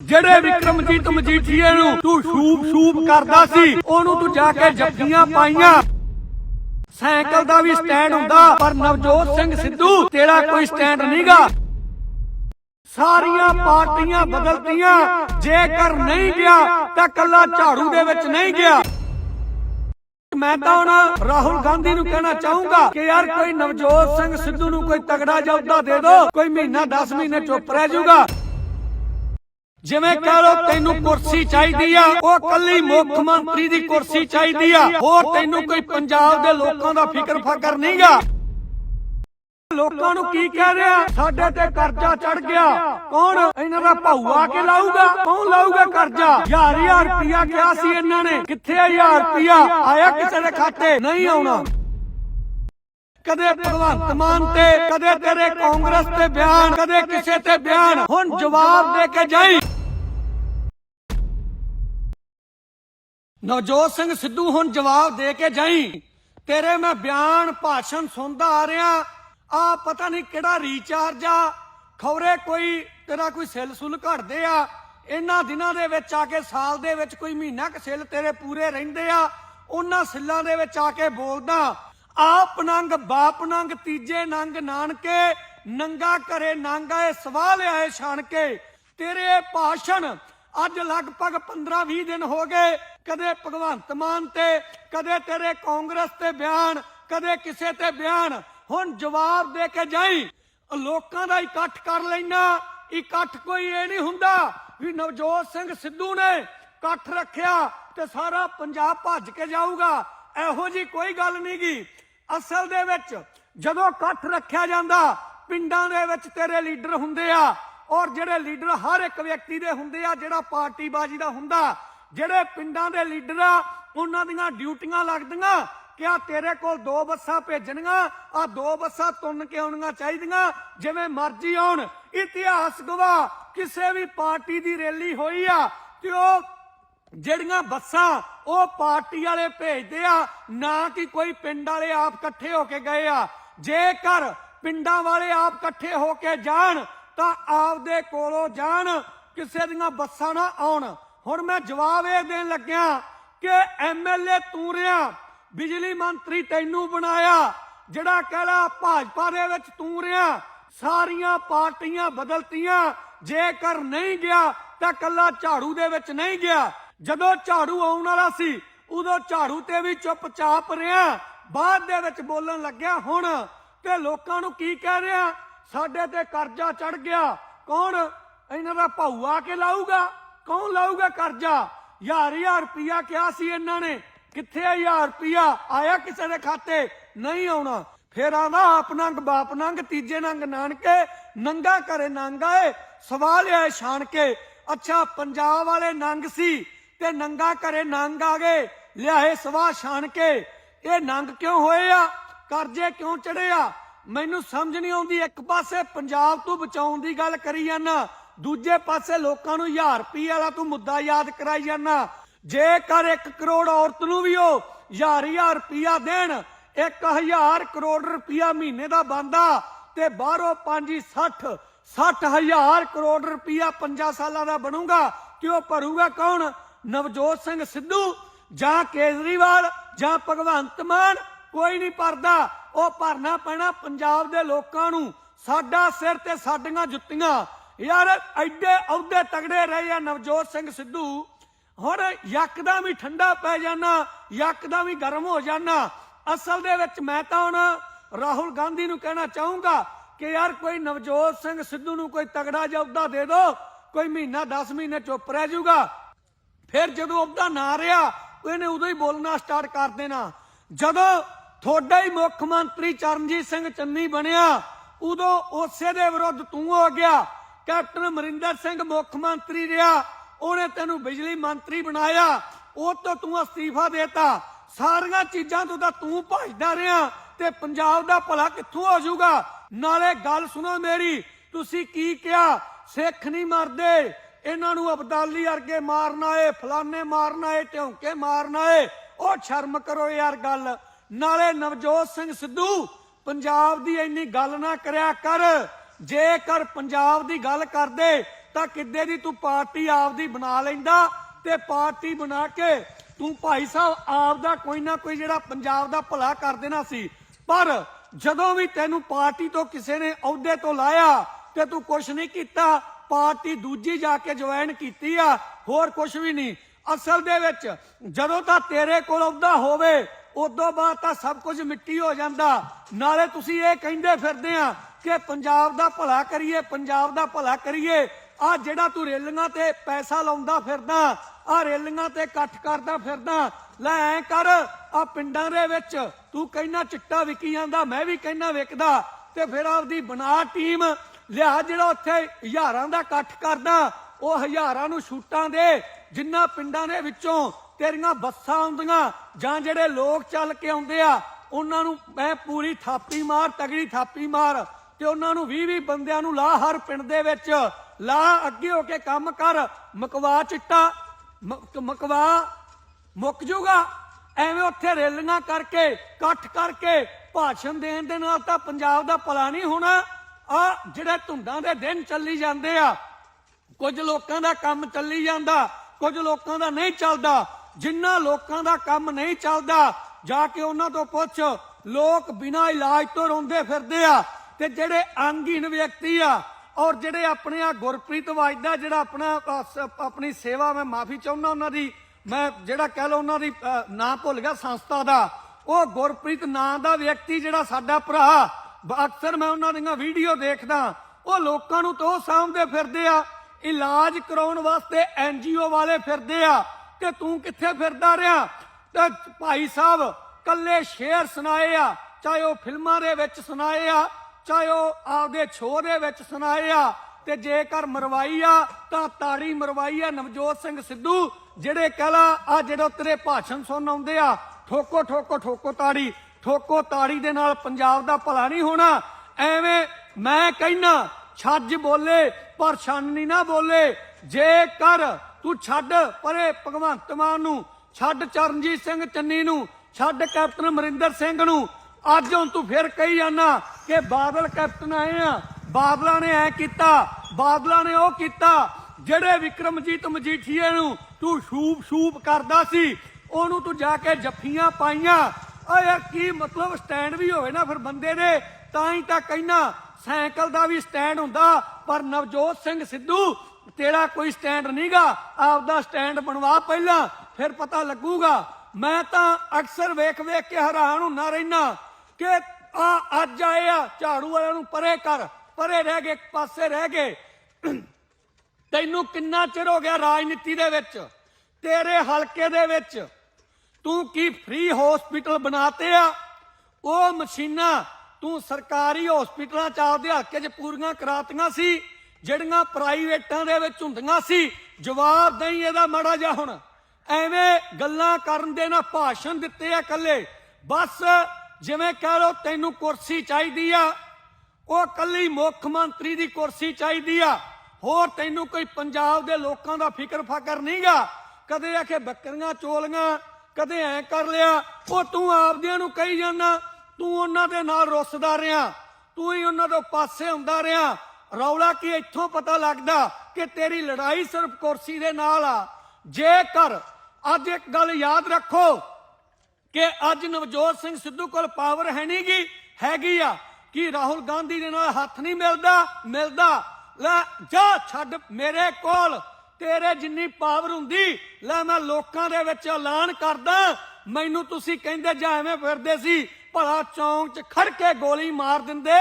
ਜਿਹੜੇ ਵਿਕਰਮਜੀਤ ਮਜੀਠੀਏ ਨੂੰ ਤੂੰ ਸ਼ੂਪ ਸ਼ੂਪ ਕਰਦਾ ਸੀ, ਉਹਨੂੰ ਤੂੰ ਜਾ ਕੇ ਜੱਫੀਆਂ ਪਾਈਆਂ। ਸਾਈਕਲ ਦਾ ਵੀ ਸਟੈਂਡ ਹੁੰਦਾ, ਪਰ ਨਵਜੋਤ ਸਿੰਘ ਸਿੱਧੂ, ਤੇਰਾ ਕੋਈ ਸਟੈਂਡ ਨਹੀਂਗਾ। ਸਾਰੀਆਂ ਪਾਰਟੀਆਂ ਬਦਲਤੀਆਂ, ਜੇਕਰ ਨਹੀਂ ਗਿਆ, ਤਾਂ ਕੱਲਾ ਝਾੜੂ ਦੇ ਵਿੱਚ ਨਹੀਂ ਗਿਆ। ਮੈਂ ਤਾਂ ਹੁਣ ਰਾਹੁਲ ਗਾਂਧੀ ਨੂੰ ਕਹਿਣਾ ਚਾਹੂੰਗਾ ਕਿ ਯਾਰ ਕੋਈ ਨਵਜੋਤ ਸਿੰਘ ਸਿੱਧੂ ਨੂੰ ਕੋਈ ਤਗੜਾ ਜਿਹਾ ਦੇ ਦਿਓ ਕੋਈ ਮਹੀਨਾ 10 ਮਹੀਨੇ ਚੁੱਪ ਰਹਿ ਜਾਊਗਾ। ਜਿਵੇਂ ਕਹ ਲੋ ਤੈਨੂੰ ਕੁਰਸੀ ਚਾਹੀਦੀ ਆ ਉਹ ਕੱਲੀ ਮੁੱਖ ਮੰਤਰੀ ਦੀ ਕੁਰਸੀ ਚਾਹੀਦੀ ਆ ਹੋਰ ਤੈਨੂੰ ਕੋਈ ਪੰਜਾਬ ਦੇ ਲੋਕਾਂ ਦਾ ਫਿਕਰ ਫਾਕਰ ਨਹੀਂਗਾ। ਲੋਕਾਂ ਨੂੰ ਕੀ ਕਹਿ ਰਿਹਾ? ਸਾਡੇ ਤੇ ਕਰਜ਼ਾ ਚੜ ਗਿਆ। ਕੌਣ ਇਹਨਾਂ ਦਾ ਭਾਊ ਆ ਕੇ ਲਾਊਗਾ? ਕੌਣ ਲਾਊਗਾ ਕਰਜ਼ਾ? ਹਜ਼ਾਰ ਹਜ਼ਾਰ ਰੁਪਿਆ ਕਿਹਾ ਸੀ ਇਹਨਾਂ ਨੇ। ਕਿੱਥੇ ਹਜ਼ਾਰ ਰੁਪਿਆ ਆਇਆ ਕਿਸੇ ਦੇ ਖਾਤੇ? ਨਹੀਂ ਆਉਣਾ। ਕਦੇ ਭਗਵੰਤ ਮਾਨ ਤੇ ਕਦੇ ਤੇਰੇ ਕਾਂਗਰਸ ਤੇ ਬਿਆਨ ਕਦੇ ਕਿਸੇ ਤੇ ਬਿਆਨ। ਹੁਣ ਜਵਾਬ ਦੇ ਕੇ ਜਾਈ ਨਵਜੋਤ ਸਿੰਘ ਸਿੱਧੂ ਹੁਣ ਜਵਾਬ ਦੇ ਕੇ ਜਾਈ। ਤੇਰੇ ਮੈਂ ਬਿਆਨ ਭਾਸ਼ਣ ਸੁਣਦਾ ਆ ਰਿਹਾ। ਆ ਪਤਾ ਨਹੀਂ ਕਿਹੜਾ ਰੀਚਾਰਜ ਆ। ਖੌਰੇ ਕੋਈ ਤੇਰਾ ਕੋਈ ਸੈੱਲ ਸੁੱਲ ਘਟਦੇ ਆ। ਇਹਨਾਂ ਦਿਨਾਂ ਦੇ ਵਿੱਚ ਆ ਕੇ ਸਾਲ ਦੇ ਵਿੱਚ ਕੋਈ ਮਹੀਨਾ ਕੁ ਸੈੱਲ ਤੇਰੇ ਪੂਰੇ ਰਹਿੰਦੇ ਆ। ਉਹਨਾਂ ਸਿੱਲਾਂ ਦੇ ਵਿੱਚ ਆ ਕੇ ਬੋਲਦਾ, ਆਪ ਨੰਗ, ਬਾਪ ਨੰਗ, ਤੀਜੇ ਨੰਗ ਨਾਨਕੇ, ਨੰਗਾ ਘਰੇ ਨਾਂਗਾ ਇਹ ਸਵਾਲ ਆਏ ਛਾਣ ਕੇ ਤੇਰੇ ਭਾਸ਼ਣ ਅੱਜ ਲਗਭਗ 15-20 ਦਿਨ ਹੋ ਗਏ। ਕਦੇ ਭਗਵੰਤ ਮਾਨ ਤੇ, ਕਦੇ ਤੇਰੇ ਕਾਂਗਰਸ ਤੇ ਬਿਆਨ, ਕਦੇ ਕਿਸੇ ਤੇ ਬਿਆਨ। ਹੁਣ ਜਵਾਬ ਦੇ ਕੇ ਜਾਈ। ਲੋਕਾਂ ਦਾ ਇਕੱਠ ਕਰ ਲੈਣਾ ਇਕੱਠ ਕੋਈ ਇਹ ਨਹੀਂ ਹੁੰਦਾ ਵੀ ਨਵਜੋਤ ਸਿੰਘ ਸਿੱਧੂ ਨੇ ਇਕੱਠ ਰੱਖਿਆ ਤੇ ਸਾਰਾ ਪੰਜਾਬ ਭੱਜ ਕੇ ਜਾਊਗਾ। ਇਹੋ ਜੀ ਕੋਈ ਗੱਲ ਨਹੀਂ ਗੀ। ਅਸਲ ਦੇ ਵਿੱਚ ਜਦੋਂ ਇਕੱਠ ਰੱਖਿਆ ਜਾਂਦਾ, ਪਿੰਡਾਂ ਦੇ ਵਿੱਚ ਤੇਰੇ ਲੀਡਰ ਹੁੰਦੇ ਆ। ਔਰ ਜਿਹੜੇ ਲੀਡਰ ਹਰ ਇੱਕ ਵਿਅਕਤੀ ਦੇ ਹੁੰਦੇ ਆ, ਜਿਹੜਾ ਪਾਰਟੀ ਬਾਜੀ ਦਾ ਹੁੰਦਾ ਜਿਹੜੇ ਪਿੰਡਾਂ ਦੇ ਲੀਡਰ ਆ, ਉਹਨਾਂ ਦੀਆਂ ਡਿਊਟੀਆਂ ਲੱਗਦੀਆਂ ਕਿ ਆ ਤੇਰੇ ਕੋਲ ਦੋ ਬੱਸਾਂ ਭੇਜਣੀਆਂ ਆ ਦੋ ਬੱਸਾਂ ਤੁੰਨ ਕੇ ਆਉਣੀਆਂ ਚਾਹੀਦੀਆਂ, ਜਿਵੇਂ ਮਰਜ਼ੀ ਆਉਣ। ਇਤਿਹਾਸ ਗਵਾ, ਕਿਸੇ ਵੀ ਪਾਰਟੀ ਦੀ ਰੈਲੀ ਹੋਈ ਆ ਤੇ ਉਹ ਜਿਹੜੀਆਂ ਬੱਸਾਂ ਉਹ ਪਾਰਟੀ ਵਾਲੇ ਭੇਜਦੇ ਆ, ਨਾ ਕਿ ਕੋਈ ਪਿੰਡ ਵਾਲੇ ਆਪ ਇਕੱਠੇ ਹੋ ਕੇ ਗਏ ਆ। ਜੇਕਰ ਪਿੰਡਾਂ ਵਾਲੇ ਆਪ ਇਕੱਠੇ ਹੋ ਕੇ ਜਾਣ, ਤਾਂ ਆਪਦੇ ਕੋਲੋਂ ਜਾਣ, ਕਿਸੇ ਦੀਆਂ ਬੱਸਾਂ ਨਾ ਆਉਣ। ਹੁਣ ਮੈਂ ਜਵਾਬ ਇਹ ਦੇਣ ਲੱਗਿਆ ਕਿ ਐਮਐਲਏ ਤੂੰ ਰਿਆ, ਬਿਜਲੀ ਮੰਤਰੀ ਤੈਨੂੰ ਬਣਾਇਆ, ਜਿਹੜਾ ਕਹਿਲਾ ਭਾਜਪਾ ਦੇ ਵਿੱਚ ਤੂੰ ਰਿਆ, ਸਾਰੀਆਂ ਪਾਰਟੀਆਂ ਬਦਲਤੀਆਂ, ਜੇਕਰ ਨਹੀਂ ਗਿਆ ਤਾਂ ਕੱਲਾ ਝਾੜੂ ਦੇ ਵਿੱਚ ਨਹੀਂ ਗਿਆ। ਜਦੋਂ ਝਾੜੂ ਆਉਣ ਵਾਲਾ ਸੀ, ਉਦੋਂ ਝਾੜੂ ਤੇ ਵੀ ਚੁੱਪਚਾਪ ਰਿਹਾ ਬਾਅਦ ਦੇ ਵਿੱਚ ਬੋਲਣ ਲੱਗਿਆ, ਹੁਣ ਤੇ ਲੋਕਾਂ ਨੂੰ ਕੀ ਕਹਿ ਰਿਹਾ ਸਾਡੇ ਤੇ ਕਰਜ਼ਾ ਚੜ ਗਿਆ। ਕੌਣ? ਇਹਨਾਂ ਦਾ ਭਾਊ ਆ ਕੇ ਲਾਊਗਾ। ਕੌਣ ਲਾਊਗਾ ਕਰਜ਼ਾ? ਹਜ਼ਾਰ ਹਜ਼ਾਰ ਰੁਪਿਆ ਕਿਹਾ ਸੀ ਇਹਨਾਂ ਨੇ। ਕਿੱਥੇ ਆ ਹਜ਼ਾਰ ਰੁਪਿਆ ਆਇਆ ਕਿਸੇ ਦੇ ਖਾਤੇ? ਨਹੀਂ ਆਉਣਾ। ਫੇਰ ਆਂਦਾ, ਆਪ ਨੰਗ ਤੀਜੇ ਨੰਗ ਨਾਨਕੇ, ਨੰਗਾ ਘਰੇ ਨੰਗਾ ਏ ਸਵਾਲ ਆਏ ਛਾਣ ਕੇ ਅੱਛਾ, ਪੰਜਾਬ ਵਾਲੇ ਨੰਗ ਸੀ ਤੇ ਨੰਗਾ ਘਰੇ ਨੰਗ ਆ ਗਏ, ਲਿਆਏ ਸਵਾ ਛਾਣ ਕੇ ਇਹ ਨੰਗ ਕਿਉਂ ਹੋਏ ਆ? ਕਰਜ਼ੇ ਕਿਉਂ ਚੜੇ ਆ? ਮੈਨੂੰ ਸਮਝ ਨਹੀਂ ਆਉਂਦੀ, ਇੱਕ ਪਾਸੇ ਪੰਜਾਬ ਤੋਂ ਬਚਾਉਣ ਦੀ ਗੱਲ ਕਰੀ ਜਾਂਦਾ ਦੂਜੇ ਪਾਸੇ ਲੋਕਾਂ ਨੂੰ 1000 ਰੁਪਏ ਵਾਲਾ ਤੂੰ ਮੁੱਦਾ ਯਾਦ ਕਰਾਈ ਜਾਂਦਾ। ਜੇਕਰ 1 ਕਰੋੜ ਔਰਤ ਨੂੰ ਵੀ ਉਹ 1000 1000 ਰੁਪਿਆ ਦੇਣ 1000 ਕਰੋੜ ਰੁਪਿਆ ਮਹੀਨੇ ਦਾ ਬੰਦਾ ਤੇ ਬਾਹਰੋਂ 5 60 60000 ਕਰੋੜ ਰੁਪਿਆ 5 ਸਾਲਾਂ ਦਾ ਬਣੂਗਾ ਕਿ ਉਹ ਭਰੂਗਾ ਕੌਣ? ਨਵਜੋਤ ਸਿੰਘ ਸਿੱਧੂ ਜਾਂ ਕੇਜਰੀਵਾਲ ਜਾਂ ਭਗਵੰਤ ਮਾਨ? ਕੋਈ ਨਹੀਂ ਭਰਦਾ। ਉਹ ਭਰਨਾ ਪੈਣਾ ਪੰਜਾਬ ਦੇ ਲੋਕਾਂ ਨੂੰ। ਸਾਡਾ ਸਿਰ ਤੇ ਸਾਡੀਆਂ ਜੁੱਤੀਆਂ। ਯਾਰ, ਐਡੇ ਅਹੁਦੇ ਤਗੜੇ ਰਹੇ ਆ ਨਵਜੋਤ ਸਿੰਘ ਸਿੱਧੂ। ਹੁਣ ਯਕਦਮ ਹੀ ਠੰਡਾ ਪੈ ਜਾਣਾ, ਯਕਦਮ ਹੀ ਗਰਮ ਹੋ ਜਾਣਾ। ਅਸਲ ਦੇ ਵਿੱਚ ਮੈਂ ਤਾਂ ਹੁਣ ਰਾਹੁਲ ਗਾਂਧੀ ਨੂੰ ਕਹਿਣਾ ਚਾਹੂੰਗਾ ਕਿ ਯਾਰ ਕੋਈ ਨਵਜੋਤ ਸਿੰਘ ਸਿੱਧੂ ਨੂੰ ਕੋਈ ਤਗੜਾ ਜਿਹਾ ਅਹੁਦਾ ਦੇ ਦਿਓ ਕੋਈ ਮਹੀਨਾ 10 ਮਹੀਨੇ ਚੁੱਪ ਰਹਿ ਜਾਊਗਾ। ਫਿਰ ਜਦੋਂ ਅਹੁਦਾ ਨਾ ਰਿਹਾ, ਇਹਨੇ ਉਦੋਂ ਹੀ ਬੋਲਣਾ ਸਟਾਰਟ ਕਰ ਦੇਣਾ। ਜਦੋਂ ਤੁਹਾਡਾ ਹੀ ਮੁੱਖ ਮੰਤਰੀ ਚਰਨਜੀਤ ਸਿੰਘ ਚੰਨੀ ਬਣਿਆ, ਉਦੋਂ ਉਸੇ ਦੇ ਵਿਰੁੱਧ ਤੂੰ ਹੋ ਗਿਆ। ਕੈਪਟਨ ਅਮਰਿੰਦਰ ਸਿੰਘ ਮੁੱਖ ਮੰਤਰੀ ਰਿਹਾ। ਉਹਨੇ ਤੈਨੂੰ ਬਿਜਲੀ ਮੰਤਰੀ ਬਣਾਇਆ। ਉਹ ਤੋਂ ਤੂੰ ਅਸਤੀਫਾ ਦੇਤਾ। ਸਾਰੀਆਂ ਚੀਜ਼ਾਂ ਤੋਂ ਤਾਂ ਤੂੰ ਭਜਦਾ ਰਿਹਾ ਤੇ ਪੰਜਾਬ ਦਾ ਭਲਾ ਕਿੱਥੋਂ ਹੋ ਜਾਊਗਾ? ਨਾਲੇ ਗੱਲ ਸੁਣੋ ਮੇਰੀ, ਤੁਸੀਂ ਕੀ ਕਿਹਾ? ਸਿੱਖ ਨਹੀਂ ਮਰਦੇ। ਇਹਨਾਂ ਨੂੰ ਅਬਦਾਲੀ ਵਰਗੇ ਮਾਰਨਾ ਏ ਫਲਾਨੇ ਮਾਰਨਾ ਏ ਢਿਉਂਕੇ ਮਾਰਨਾ ਏ ਉਹ ਸ਼ਰਮ ਕਰੋ ਯਾਰ ਗੱਲ। ਨਾਲੇ ਨਵਜੋਤ ਸਿੰਘ ਸਿੱਧੂ, ਪੰਜਾਬ ਦੀ ਇੰਨੀ ਗੱਲ ਨਾ ਕਰਿਆ ਕਰ। ਜੇਕਰ ਪੰਜਾਬ ਦੀ ਗੱਲ ਕਰਦੇ, ਤਾਂ ਕਿੱਦੇ ਦੀ ਤੂੰ ਪਾਰਟੀ ਆਪਦੀ ਬਣਾ ਲੈਂਦਾ ਤੇ ਪਾਰਟੀ ਬਣਾ ਕੇ ਤੂੰ ਭਾਈ ਸਾਹਿਬ ਆਪਦਾ ਕੋਈ ਨਾ ਕੋਈ ਜਿਹੜਾ ਪੰਜਾਬ ਦਾ ਭਲਾ ਕਰ ਦੇਣਾ ਸੀ। ਪਰ ਜਦੋਂ ਵੀ ਤੈਨੂੰ ਪਾਰਟੀ ਤੋਂ ਕਿਸੇ ਨੇ ਅਹੁਦੇ ਤੋਂ ਲਾਇਆ ਤੇ ਤੂੰ ਕੁਝ ਨਹੀਂ ਕੀਤਾ, ਪਾਰਟੀ ਦੂਜੀ ਜਾ ਕੇ ਜੁਆਇਨ ਕੀਤੀ ਆ, ਹੋਰ ਕੁਝ ਵੀ ਨਹੀਂ। ਅਸਲ ਦੇ ਵਿੱਚ ਜਦੋਂ ਤਾਂ ਤੇਰੇ ਕੋਲ ਅਹੁਦਾ ਹੋਵੇ ਉਦੋਂ ਬਾਅਦ ਤਾਂ ਸਭ ਕੁਝ ਮਿੱਟੀ ਹੋ ਜਾਂਦਾ। ਨਾਲੇ ਤੁਸੀਂ ਇਹ ਕਹਿੰਦੇ ਫਿਰਦੇ ਆ ਕਿ ਪੰਜਾਬ ਦਾ ਭਲਾ ਕਰੀਏ, ਪੰਜਾਬ ਦਾ ਭਲਾ ਕਰੀਏ। ਆ ਜਿਹੜਾ ਤੂੰ ਰੇਲੀਆਂ ਤੇ ਪੈਸਾ ਲਾਉਂਦਾ ਫਿਰਦਾ ਆ ਰੇਲੀਆਂ ਤੇ ਇਕੱਠ ਕਰਦਾ ਫਿਰਦਾ, ਲੈ ਐ ਕਰ ਆ ਪਿੰਡਾਂ ਦੇ ਵਿੱਚ ਤੂੰ ਕਹਿਣਾ ਚਿੱਟਾ ਵਿਕੀ ਜਾਂਦਾ, ਮੈਂ ਵੀ ਕਹਿਣਾ ਵਿਕਦਾ। ਤੇ ਫਿਰ ਆਪਦੀ ਬਣਾ ਟੀਮ ਲਿਆ ਜਿਹੜਾ ਉੱਥੇ ਹਜ਼ਾਰਾਂ ਦਾ ਇਕੱਠ ਕਰਦਾ, ਉਹ ਹਜ਼ਾਰਾਂ ਨੂੰ ਛੂਟਾਂ ਦੇ, ਜਿੰਨਾ ਪਿੰਡਾਂ ਦੇ ਵਿੱਚੋਂ ਤੇਰੀਆਂ ਬੱਸਾਂ ਆਉਂਦੀਆਂ ਜਾਂ ਜਿਹੜੇ ਲੋਕ ਚੱਲ ਕੇ ਆਉਂਦੇ ਆ, ਉਹਨਾਂ ਨੂੰ ਮੈਂ ਪੂਰੀ ਥਾਪੀ ਮਾਰ, ਤਗੜੀ ਥਾਪੀ ਮਾਰ ਤੇ ਉਹਨਾਂ ਨੂੰ 20 20 ਬੰਦਿਆਂ ਨੂੰ ਲਾ ਹਰ ਪਿੰਡ ਦੇ ਵਿੱਚ ਲਾ ਅੱਗੇ ਹੋ ਕੇ ਕੰਮ ਕਰ, ਮਕਵਾ ਚਿੱਟਾ ਮਕਵਾ, ਮੁੱਕ ਜੂਗਾ। ਐਵੇਂ ਉੱਥੇ ਰੈਲੀਆਂ ਕਰਕੇ, ਇਕੱਠ ਕਰਕੇ ਭਾਸ਼ਣ ਦੇਣ ਦੇ ਨਾਲ ਤਾਂ ਪੰਜਾਬ ਦਾ ਭਲਾ ਨਹੀਂ ਹੋਣਾ। ਆ ਜਿਹੜੇ ਧੁੰਦਾਂ ਦੇ ਦਿਨ ਚੱਲੀ ਜਾਂਦੇ ਆ, ਕੁਝ ਲੋਕਾਂ ਦਾ ਕੰਮ ਚੱਲੀ ਜਾਂਦਾ, ਕੁਝ ਲੋਕਾਂ ਦਾ ਨਹੀਂ ਚੱਲਦਾ ਜਿਨ੍ਹਾਂ ਲੋਕਾਂ ਦਾ ਕੰਮ ਨਹੀਂ ਚੱਲਦਾ, ਜਾ ਕੇ ਉਹਨਾਂ ਤੋਂ ਪੁੱਛ, ਲੋਕ ਬਿਨਾਂ ਇਲਾਜ ਤੋਂ ਰੋਂਦੇ ਫਿਰਦੇ ਆ ਤੇ ਜਿਹੜੇ ਅੰਗਹੀਨ ਵਿਅਕਤੀ ਆ ਔਰ ਜਿਹੜੇ ਆਪਣੇ ਆ ਗੁਰਪ੍ਰੀਤ ਵਾਜਦਾ ਜਿਹੜਾ ਆਪਣਾ ਆਪਣੀ ਸੇਵਾ ਮੈਂ ਮਾਫੀ ਚਾਹੁੰਦਾ ਉਹਨਾਂ ਦੀ, ਮੈਂ ਜਿਹੜਾ ਕਹਿ ਲਓ ਉਹਨਾਂ ਦੀ ਨਾਂ ਭੁੱਲ ਗਿਆ ਸੰਸਥਾ ਦਾ, ਉਹ ਗੁਰਪ੍ਰੀਤ ਨਾਂ ਦਾ ਵਿਅਕਤੀ ਜਿਹੜਾ ਸਾਡਾ ਭਰਾ ਅਕਸਰ ਮੈਂ ਉਹਨਾਂ ਦੀਆਂ ਵੀਡੀਓ ਦੇਖਦਾ, ਉਹ ਲੋਕਾਂ ਨੂੰ ਤੋਂ ਸਾਹਮਣੇ ਫਿਰਦੇ ਆ, ਇਲਾਜ ਕਰਾਉਣ ਵਾਸਤੇ ਐਨਜੀਓ ਵਾਲੇ ਫਿਰਦੇ ਆ ਕਿ ਤੂੰ ਕਿੱਥੇ ਫਿਰਦਾ ਰਿਹਾ? ਤੇ ਭਾਈ ਸਾਹਿਬ, ਕੱਲੇ ਸ਼ੇਰ ਸੁਣਾਏ ਆ, ਚਾਹੇ ਉਹ ਫਿਲਮਾਂ ਦੇ ਵਿੱਚ ਸੁਣਾਏ ਆ, ਚਾਹੇ ਉਹ ਆਪਦੇ ਛੋਹ ਦੇ ਵਿੱਚ ਸੁਣਾਏ ਆ, ਤੇ ਜੇਕਰ ਮਰਵਾਈ ਆ, ਤਾਂ ਤਾੜੀ ਮਰਵਾਈ ਆ ਨਵਜੋਤ ਸਿੰਘ ਸਿੱਧੂ, ਜਿਹੜੇ ਕਹਲਾ ਆ ਜਿਹੜੇ ਤੇਰੇ ਭਾਸ਼ਣ ਸੁਣ ਆਉਂਦੇ ਆ, ਠੋਕੋ ਠੋਕੋ ਠੋਕੋ ਤਾੜੀ ਠੋਕੋ ਤਾੜੀ ਦੇ ਨਾਲ ਪੰਜਾਬ ਦਾ ਭਲਾ ਨਹੀਂ ਹੋਣਾ। ਐਵੇਂ ਮੈਂ ਕਹਿਣਾ ਛੱਜ ਬੋਲੇ ਪਰ ਛਾਨਣੀ ਨਾ ਬੋਲੇ, ਜੇਕਰ ਤੂੰ ਛੱਡ ਪਰੇ ਭਗਵੰਤ ਮਾਨ ਨੂੰ, ਛੱਡ ਚਰਨਜੀਤ ਸਿੰਘ ਚੰਨੀ ਨੂੰ, ਛੱਡ ਕੈਪਟਨ ਅਮਰਿੰਦਰ ਸਿੰਘ ਨੂੰ। ਅੱਜ ਹੁਣ ਤੂੰ ਫਿਰ ਕਹੀ ਜਾਣਾ ਕਿ ਬਾਦਲ ਕੈਪਟਨ ਆਏ ਆ। ਬਾਦਲਾਂ ਨੇ ਐ ਕੀਤਾ, ਬਾਦਲਾਂ ਨੇ ਉਹ ਕੀਤਾ, ਜਿਹੜੇ ਵਿਕਰਮਜੀਤ ਮਜੀਠੀਏ ਨੂੰ ਤੂੰ ਸ਼ੂਪ ਸ਼ੂਪ ਕਰਦਾ ਸੀ, ਉਹਨੂੰ ਤੂੰ ਜਾ ਕੇ ਜੱਫੀਆਂ ਪਾਈਆਂ। ਓ ਯਾਰ, ਕੀ ਮਤਲਬ ਸਟੈਂਡ ਵੀ ਹੋਵੇ ਨਾ ਫਿਰ ਬੰਦੇ ਦੇ? ਤਾਂ ਹੀ ਤਾਂ ਕਹਿਣਾ ਸਾਈਕਲ ਦਾ ਵੀ ਸਟੈਂਡ ਹੁੰਦਾ, ਪਰ ਨਵਜੋਤ ਸਿੰਘ ਸਿੱਧੂ ਤੇਰਾ ਕੋਈ ਸਟੈਂਡ ਨਹੀਂਗਾ, ਆਪਦਾ ਸਟੈਂਡ ਬਣਵਾ ਪਹਿਲਾਂ, ਫਿਰ ਪਤਾ ਲੱਗੂਗਾ। ਮੈਂ ਤਾਂ ਅਕਸਰ ਵੇਖ ਵੇਖ ਕੇ ਹੈਰਾਨ ਹੁੰਦਾ ਰਹਿਣਾ ਕਿ ਆ, ਅੱਜ ਆਏ ਆ, ਝਾੜੂ ਵਾਲਿਆਂ ਨੂੰ ਪਰੇ ਕਰ, ਪਰੇ ਰਹਿ ਗਏ ਪਾਸੇ ਰਹਿ ਗਏ। ਤੈਨੂੰ ਕਿੰਨਾ ਚਿਰ ਹੋ ਗਿਆ ਰਾਜਨੀਤੀ ਦੇ ਵਿੱਚ? ਤੇਰੇ ਹਲਕੇ ਦੇ ਵਿੱਚ? ਤੂੰ ਕੀ ਫ੍ਰੀ ਹਸਪੀਟਲ ਬਣਾਤੇ ਆ? ਉਹ ਮਸ਼ੀਨਾਂ ਤੂੰ ਸਰਕਾਰੀ ਹਸਪੀਟਲਾਂ ਚ ਆਪਦੇ ਹਲਕੇ 'ਚ ਪੂਰੀਆਂ ਕਰਾਤੀਆਂ ਸੀ? ਜਿਹੜੀਆਂ ਪ੍ਰਾਈਵੇਟਾਂ ਦੇ ਵਿੱਚ ਹੁੰਦੀਆਂ ਸੀ, ਜਵਾਬ ਨਹੀਂ ਇਹਦਾ ਮਾੜਾ ਜਿਹਾ ਹੁਣ। ਐਵੇਂ ਗੱਲਾਂ ਕਰਨ ਦੇ ਨਾ ਭਾਸ਼ਣ ਦਿੱਤੇ ਆ ਕੱਲੇ ਬਸ ਜਿਵੇਂ ਕਹਿ ਲੋ ਤੈਨੂੰ ਕੁਰਸੀ ਚਾਹੀਦੀ ਆ, ਉਹ ਕੱਲੀ ਮੁੱਖ ਮੰਤਰੀ ਦੀ ਕੁਰਸੀ ਚਾਹੀਦੀ ਆ। ਹੋਰ ਤੈਨੂੰ ਕੋਈ ਪੰਜਾਬ ਦੇ ਲੋਕਾਂ ਦਾ ਫਿਕਰ ਫਾਕਰ ਨਹੀਂਗਾ। ਕਦੇ ਆਖੇ ਬੱਕਰੀਆਂ, ਚੋਲੀਆਂ, ਕਦੇ ਐ ਕਰ ਲਿਆ, ਉਹ ਤੂੰ ਆਪਦਿਆਂ ਨੂੰ ਕਹੀ ਜਾਂਦਾ, ਤੂੰ ਉਹਨਾਂ ਦੇ ਨਾਲ ਰੁੱਸਦਾ ਰਿਹਾ, ਤੂੰ ਹੀ ਉਹਨਾਂ ਤੋਂ ਪਾਸੇ ਹੁੰਦਾ ਰਿਹਾ। ਰੌਲਾ ਕੀ ਇੱਥੋਂ ਪਤਾ ਲੱਗਦਾ ਕਿ ਤੇਰੀ ਲੜਾਈ ਸਿਰਫ ਕੁਰਸੀ ਦੇ ਨਾਲ ਆ? ਜੇਕਰ ਅੱਜ ਇੱਕ ਗੱਲ ਯਾਦ ਰੱਖੋ ਕਿ ਅੱਜ ਨਵਜੋਤ ਸਿੰਘ ਸਿੱਧੂ ਕੋਲ ਪਾਵਰ ਹੈ ਨਹੀਂਗੀ ਹੈਗੀ ਆ, ਕਿ ਰਾਹੁਲ ਗਾਂਧੀ ਦੇ ਨਾਲ ਹੱਥ ਨਹੀਂ ਮਿਲਦਾ? ਮਿਲਦਾ। ਲੈ, ਜਾ ਛੱਡ ਮੇਰੇ ਕੋਲ, ਤੇਰੇ ਜਿੰਨੀ ਪਾਵਰ ਹੁੰਦੀ, ਲੈ ਮੈਂ ਲੋਕਾਂ ਦੇ ਵਿੱਚ ਐਲਾਨ ਕਰਦਾ। ਮੈਨੂੰ ਤੁਸੀਂ ਕਹਿੰਦੇ ਜਾਂ ਐਵੇਂ ਫਿਰਦੇ ਸੀ, ਭਲਾ ਚੌਂਕ 'ਚ ਖੜ ਕੇ ਗੋਲੀ ਮਾਰ ਦਿੰਦੇ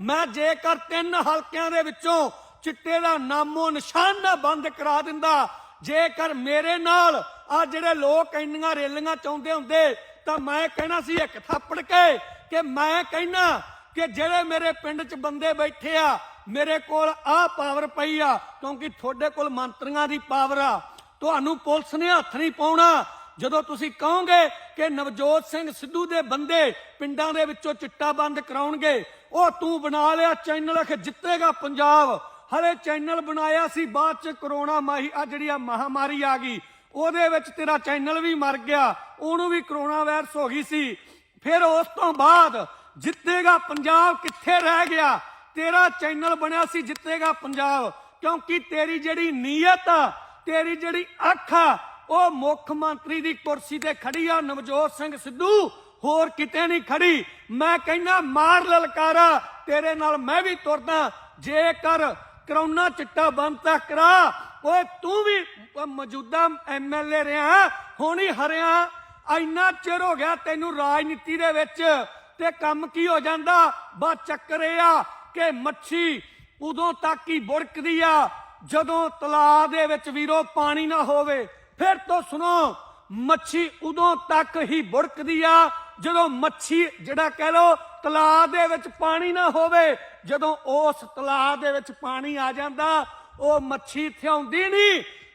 ਮੈਂ ਜੇਕਰ ਤਿੰਨ ਹਲਕਿਆਂ ਦੇ ਵਿੱਚੋਂ ਚਿੱਟੇ ਦਾ ਨਾਮੋ ਨਿਸ਼ਾਨ ਬੰਦ ਕਰਾ ਦਿੰਦਾ, ਜੇਕਰ ਮੇਰੇ ਨਾਲ ਆ ਜਿਹੜੇ ਲੋਕ ਇੰਨੀਆਂ ਰੇਲੀਆਂ ਚਾਹੁੰਦੇ ਹੁੰਦੇ, ਤਾਂ ਮੈਂ ਕਹਿਣਾ ਸੀ ਇੱਕ ਥੱਪੜ ਕੇ, ਕਿ ਮੈਂ ਕਹਿਣਾ ਕਿ ਜਿਹੜੇ ਮੇਰੇ ਪਿੰਡ 'ਚ ਬੰਦੇ ਬੈਠੇ ਆ, ਮੇਰੇ ਕੋਲ ਆ ਪਾਵਰ ਪਈ ਆ, ਕਿਉਂਕਿ ਤੁਹਾਡੇ ਕੋਲ ਮੰਤਰੀਆਂ ਦੀ ਪਾਵਰ ਆ। ਤੁਹਾਨੂੰ ਪੁਲਿਸ ਨੇ ਹੱਥ ਨਹੀਂ ਪਾਉਣਾ ਜਦੋਂ ਤੁਸੀਂ ਕਹੋਗੇ ਕਿ ਨਵਜੋਤ ਸਿੰਘ ਸਿੱਧੂ ਦੇ ਬੰਦੇ ਪਿੰਡਾਂ ਦੇ ਵਿੱਚੋਂ ਚਿੱਟਾ ਬੰਦ ਕਰਾਉਣਗੇ, ਉਹ ਤੂੰ ਬਣਾ ਲਿਆ ਚੈਨਲ ਕਿ ਜਿੱਤੇਗਾ ਪੰਜਾਬ। ਹਲੇ ਚੈਨਲ ਬਣਾਇਆ ਸੀ, ਬਾਅਦ ਚ ਕਰੋਨਾ ਮਾਹੀ ਆ ਜਿਹੜੀ ਆ ਮਹਾਮਾਰੀ ਆ ਗਈ, ਉਹਦੇ ਵਿੱਚ ਤੇਰਾ ਚੈਨਲ ਵੀ ਮਰ ਗਿਆ, ਉਹਨੂੰ ਵੀ ਕਰੋਨਾ ਵਾਇਰਸ ਹੋ ਗਈ ਸੀ। ਫਿਰ ਉਸ ਤੋਂ ਬਾਅਦ ਜਿੱਤੇਗਾ ਪੰਜਾਬ ਕਿੱਥੇ ਰਹਿ ਗਿਆ? ਤੇਰਾ ਚੈਨਲ ਬਣਿਆ ਸੀ, ਜਿੱਤੇਗਾ ਪੰਜਾਬ। ਕਿਉਂਕਿ ਤੇਰੀ ਜਿਹੜੀ ਨੀਅਤ ਆ, ਤੇਰੀ ਜਿਹੜੀ ਅੱਖ ਆ ਉਹ ਮੁੱਖ ਮੰਤਰੀ ਦੀ ਕੁਰਸੀ ਤੇ ਖੜੀ ਆ, ਨਵਜੋਤ ਸਿੰਘ ਸਿੱਧੂ। ਹੋਰ ਕਿਤੇ ਨਹੀਂ ਖੜੀ। ਮੈਂ ਕਹਿੰਦਾ, ਮਾਰ ਲਲਕਾਰਾ, ਤੇਰੇ ਨਾਲ ਮੈਂ ਵੀ ਤੁਰਦਾ। ਜੇਕਰ ਕਰੋਨਾ ਚਿੱਟਾ ਬੰਦ ਕਰਾ। ਓਏ, ਤੂੰ ਵੀ ਮੌਜੂਦਾ ਐਮਐਲਏ ਰਿਹਾ। ਹੁਣ ਹੀ ਹਰਿਆ। ਇੰਨਾ ਚਿਰ ਹੋ ਗਿਆ ਤੈਨੂੰ ਰਾਜਨੀਤੀ ਦੇ ਵਿੱਚ ਤੇ ਕੰਮ ਕੀ ਹੋ ਜਾਂਦਾ? ਬਸ ਚੱਕਰ ਇਹ ਆ ਕਿ ਮੱਛੀ ਉਦੋਂ ਤੱਕ ਹੀ ਬੁੜਕਦੀ ਆ, ਜਦੋਂ ਤਲਾਅ ਦੇ ਵਿੱਚ ਵੀਰੋ ਪਾਣੀ ਨਾ ਹੋਵੇ। ਫਿਰ ਤੋਂ ਸੁਣੋ, ਮੱਛੀ ਉਦੋਂ ਤੱਕ ਹੀ ਬੁੜਕਦੀ ਆ ਜਦੋਂ ਮੱਛੀ, ਜਿਹੜਾ ਕਹਿ ਲੋ ਤਲਾਅ ਦੇ ਵਿੱਚ ਪਾਣੀ ਨਾ ਹੋਵੇ। ਜਦੋਂ ਉਸ ਤਲਾਅ ਦੇ ਵਿੱਚ ਪਾਣੀ ਆ ਜਾਂਦਾ, ਉਹ ਮੱਛੀ ਥਿਆਉਂਦੀ ਆਉਂਦੀ ਨਹੀਂ